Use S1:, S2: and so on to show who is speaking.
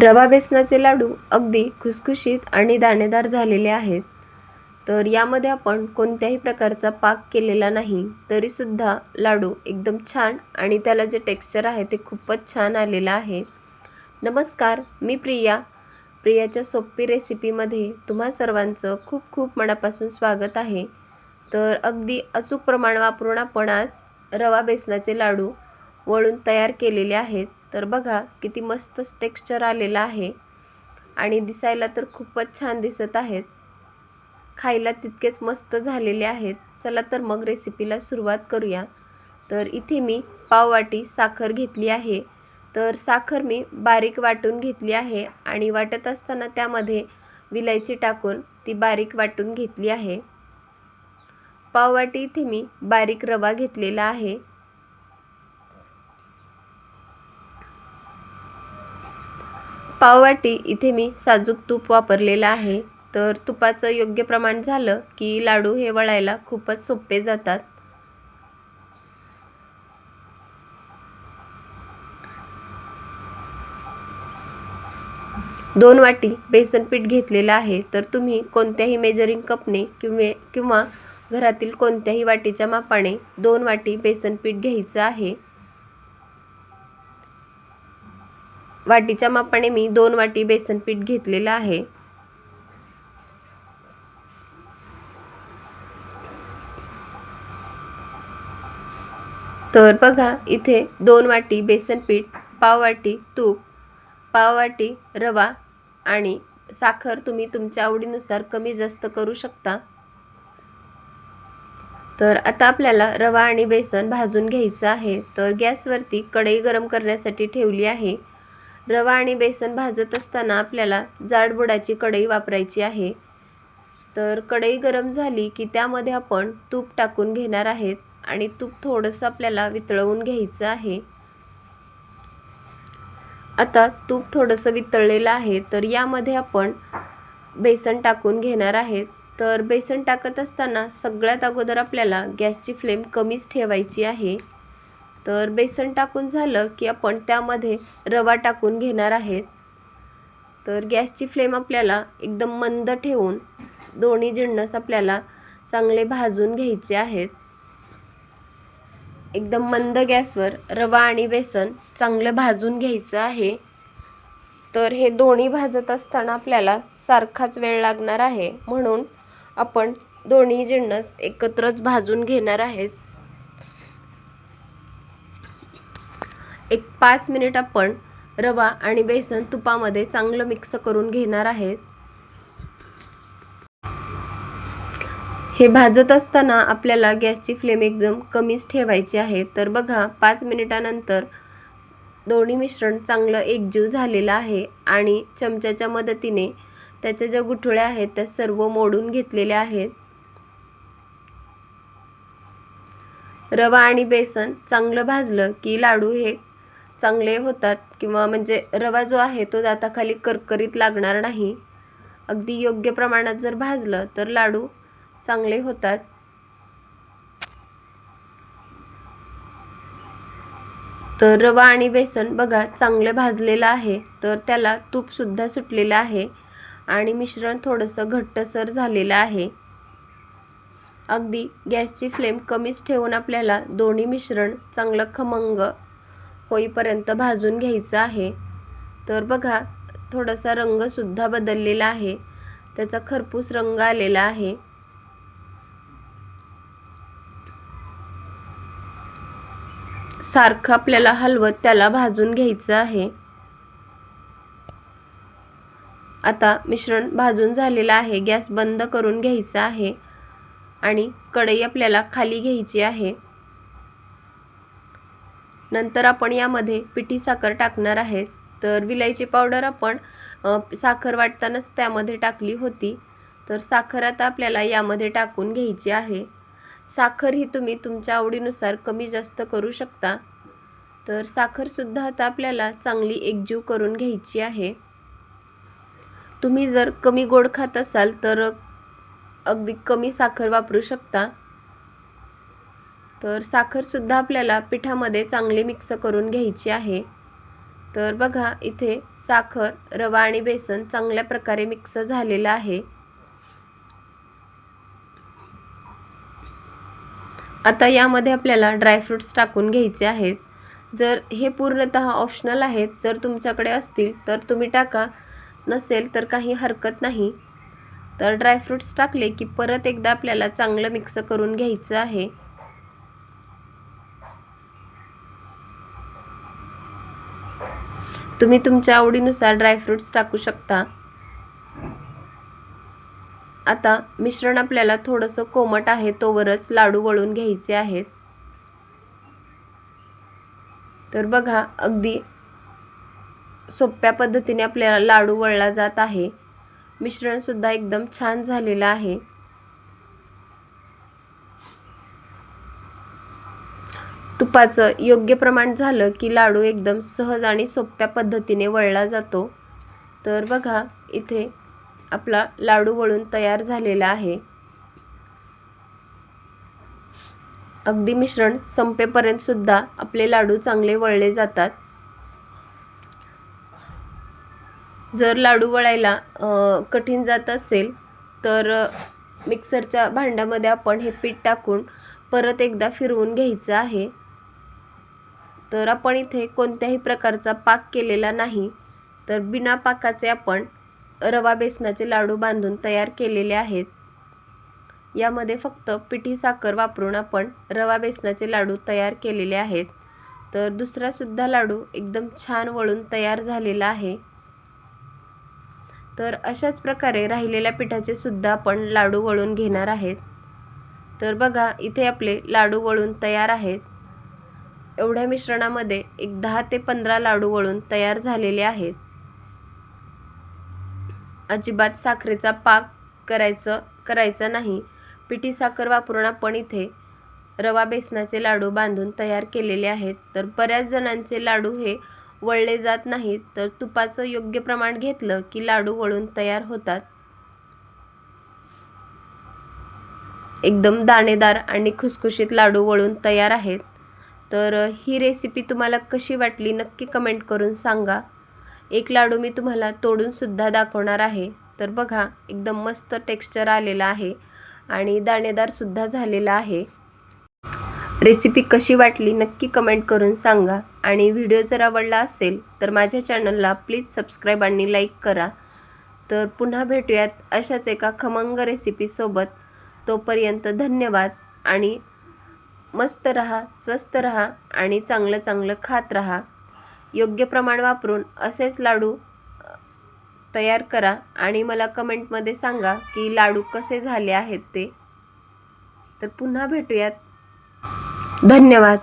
S1: रवा बेसनाचे लाडू अगदी खुसखुशीत आणि दाणेदार झालेले आहेत. तर यामध्ये आपण कोणत्याही प्रकारचा पाक केलेला नाही तरीसुद्धा लाडू एकदम छान आणि त्याला जे टेक्स्चर आहे ते खूपच छान आलेलं आहे. नमस्कार मी प्रिया. प्रियाच्या सोपी रेसिपीमध्ये तुम्हा सर्वांचं खूप खूप मनापासून स्वागत आहे. तर अगदी अचूक प्रमाण वापरून आपण आज रवा बेसनाचे लाडू वळून तयार केलेले आहेत. तर बघा किती मस्त टेक्स्चर आलेलं आहे. आणि दिसायला तर खूपच छान दिसत आहेत. खायला तितकेच मस्त झालेले आहेत. चला तर मग रेसिपीला सुरुवात करूया. तर इथे मी पाववाटी साखर घेतली आहे. तर साखर मी बारीक वाटून घेतली आहे. आणि वाटत असताना त्यामध्ये विलायची टाकून ती बारीक वाटून घेतली आहे. पाववाटी इथे मी बारीक रवा घेतलेला आहे. पाववाटी इथे मी साजूक तूप वापरलेलं आहे. तर तुपाचं योग्य प्रमाण झालं की लाडू हे वळायला खूपच सोपे जातात. दोन वाटी बेसन पीठ घेतलेलं आहे. तर तुम्ही कोणत्याही मेजरिंग कपने किंवा किंवा घरातील कोणत्याही वाटीच्या मापाने दोन वाटी बेसन पीठ घ्यायचं आहे. वाटीच्या मापाने मी दोन वाटी बेसन पीठ घेतलेलं आहे. तर बघा इथे दोन वाटी बेसन पीठ पाव वाटी तूप पाव वाटी रवा आणि साखर तुम्ही तुमच्या आवडीनुसार कमी जास्त करू शकता. तर आता आपल्याला रवा आणि बेसन भाजून घ्यायचं आहे. तर गॅसवरती कढई गरम करण्यासाठी ठेवली आहे. रवा आणि बेसन भाजत असताना आपल्याला जाडबुडाची कढई वापरायची आहे. तर कढई गरम झाली की त्यामध्ये आपण तूप टाकून घेणार आहेत आणि तूप थोडंसं आपल्याला वितळवून घ्यायचं आहे. आता तूप थोडंसं वितळलेलं आहे तर यामध्ये आपण बेसन टाकून घेणार आहेत. तर बेसन टाकत असताना सगळ्यात अगोदर आपल्याला गॅसची फ्लेम कमीच ठेवायची आहे. तर बेसन टाकून झालं की आपण त्यामध्ये रवा टाकून घेणार आहेत. तर गॅसची फ्लेम आपल्याला एकदम मंद ठेवून दोन्ही जिन्नस आपल्याला चांगले भाजून घ्यायचे आहेत. एकदम मंद गॅसवर रवा आणि बेसन चांगलं भाजून घ्यायचं आहे. तर हे दोन्ही भाजत असताना आपल्याला सारखाच वेळ लागणार आहे. म्हणून आपण दोन्ही जिन्नस एकत्रच भाजून घेणार आहेत. एक पाच मिनिट आपण रवा आणि बेसन तुपामध्ये चांगलं मिक्स करून घेणार आहेत. हे भाजत असताना आपल्याला गॅसची फ्लेम एकदम कमीच ठेवायची आहे. तर बघा पाच मिनिटानंतर दोन्ही मिश्रण चांगलं एकजीव झालेलं आहे आणि चमच्याच्या मदतीने त्याच्या ज्या गुठळ्या आहेत त्या सर्व मोडून घेतलेल्या आहेत. रवा आणि बेसन चांगलं भाजलं की लाडू हे चांगले होतात किंवा म्हणजे रवा जो आहे तो दाताखाली करकरीत लागणार नाही. अगदी योग्य प्रमाणात जर भाजलं तर लाडू चांगले होतात. तर रवा आणि बेसन बघा चांगलं भाजलेलं आहे तर त्याला तूपसुद्धा सुटलेलं आहे आणि मिश्रण थोडंसं घट्टसर झालेलं आहे. अगदी गॅसची फ्लेम कमीच ठेवून आपल्याला दोन्ही मिश्रण चांगलं खमंग होईपर्यंत भाजून घ्यायचं आहे. तर बघा थोडासा रंगसुद्धा बदललेला आहे. त्याचा खरपूस रंग आलेला आहे. सारखं आपल्याला हलवत त्याला भाजून घ्यायचं आहे. आता मिश्रण भाजून झालेलं आहे. गॅस बंद करून घ्यायचा आहे. आणि कढई आपल्याला खाली घ्यायची आहे. नंतर आपण यामध्ये पिठी साखर टाकणार आहेत तर विलायची पावडर आपण साखर वाटतानाच त्यामध्ये टाकली होती. तर साखर आता आपल्याला यामध्ये टाकून घ्यायची आहे. साखर ही तुम्ही तुमच्या आवडीनुसार कमी जास्त करू शकता. तर साखरसुद्धा आता आपल्याला चांगली एकजीव करून घ्यायची आहे. तुम्ही जर कमी गोड खात असाल तर अगदी कमी साखर वापरू शकता. तर साखरसुद्धा आपल्याला पिठामध्ये चांगली मिक्स करून घ्यायची आहे. तर बघा इथे साखर रवा आणि बेसन चांगल्या प्रकारे मिक्स झालेलं आहे. आता यामध्ये आपल्याला ड्रायफ्रूट्स टाकून घ्यायचे आहेत. जर हे पूर्णतः ऑप्शनल आहेत जर तुमच्याकडे असतील तर तुम्ही टाका. नसेल तर काही हरकत नाही. तर ड्रायफ्रूट्स टाकले की परत एकदा आपल्याला चांगलं मिक्स करून घ्यायचं आहे. तुम्ही तुमच्या आवडीनुसार ड्रायफ्रूट्स टाकू शकता. आता मिश्रण आपल्याला थोडंसं कोमट आहे तोवरच लाडू वळून घ्यायचे आहेत. तर बघा अगदी सोप्या पद्धतीने आपल्याला लाडू वळला जात आहे. मिश्रणसुद्धा एकदम छान झालेलं आहे. तुपाचं योग्य प्रमाण झालं की लाडू एकदम सहज आणि सोप्या पद्धतीने वळला जातो. तर बघा इथे आपला लाडू वळून तयार झालेला आहे. अगदी मिश्रण संपेपर्यंत सुद्धा आपले लाडू चांगले वळले जातात. जर लाडू वळायला कठीण जात असेल तर मिक्सरच्या भांड्यामध्ये आपण हे पीठ टाकून परत एकदा फिरवून घ्यायचं आहे. तर आपण इथे कोणत्याही प्रकारचा पाक केलेला नाही. तर बिना पाकाचे आपण रवा बेसनाचे लाडू बांधून तयार केलेले आहेत. यामध्ये फक्त पिठी साखर वापरून आपण रवा बेसनाचे लाडू तयार केलेले आहेत. तर दुसरासुद्धा लाडू एकदम छान वळून तयार झालेला आहे. तर अशाच प्रकारे राहिलेल्या पिठाचे सुद्धा आपण लाडू वळून घेणार आहेत. तर बघा इथे आपले लाडू वळून तयार आहेत. एवढ्या मिश्रणामध्ये एक दहा ते पंधरा लाडू वळून तयार झालेले आहेत. अजिबात साखरेचा पाक करायचं करायचा नाही. पिठी साखर वापरून आपण इथे रवा बेसनाचे लाडू बांधून तयार केलेले आहेत. तर बऱ्याच जणांचे लाडू हे वळले जात नाहीत. तर तुपाचं योग्य प्रमाण घेतलं की लाडू वळून तयार होतात. एकदम दाणेदार आणि खुसखुशीत लाडू वळून तयार आहेत. तर ही रेसिपी तुम्हाला कशी वाटली नक्की कमेंट करून सांगा. एक लाडू मी तुम्हाला तोडूनसुद्धा दाखवणार आहे. तर बघा एकदम मस्त टेक्स्चर आलेला आहे आणि दाणेदारसुद्धा झालेला आहे. रेसिपी कशी वाटली नक्की कमेंट करून सांगा. आणि व्हिडिओ जर आवडला असेल तर माझ्या चॅनलला प्लीज सबस्क्राईब आणि लाईक करा. तर पुन्हा भेटूयात अशाच एका खमंग रेसिपीसोबत तोपर्यंत धन्यवाद आणि मस्त रहा स्वस्त रहा आणि चांगलं चांगलं खात रहा. योग्य प्रमाण वापरून असेच लाडू तयार करा आणि मला कमेंटमध्ये सांगा की लाडू कसे झाले आहेत ते. तर पुन्हा भेटूयात. धन्यवाद.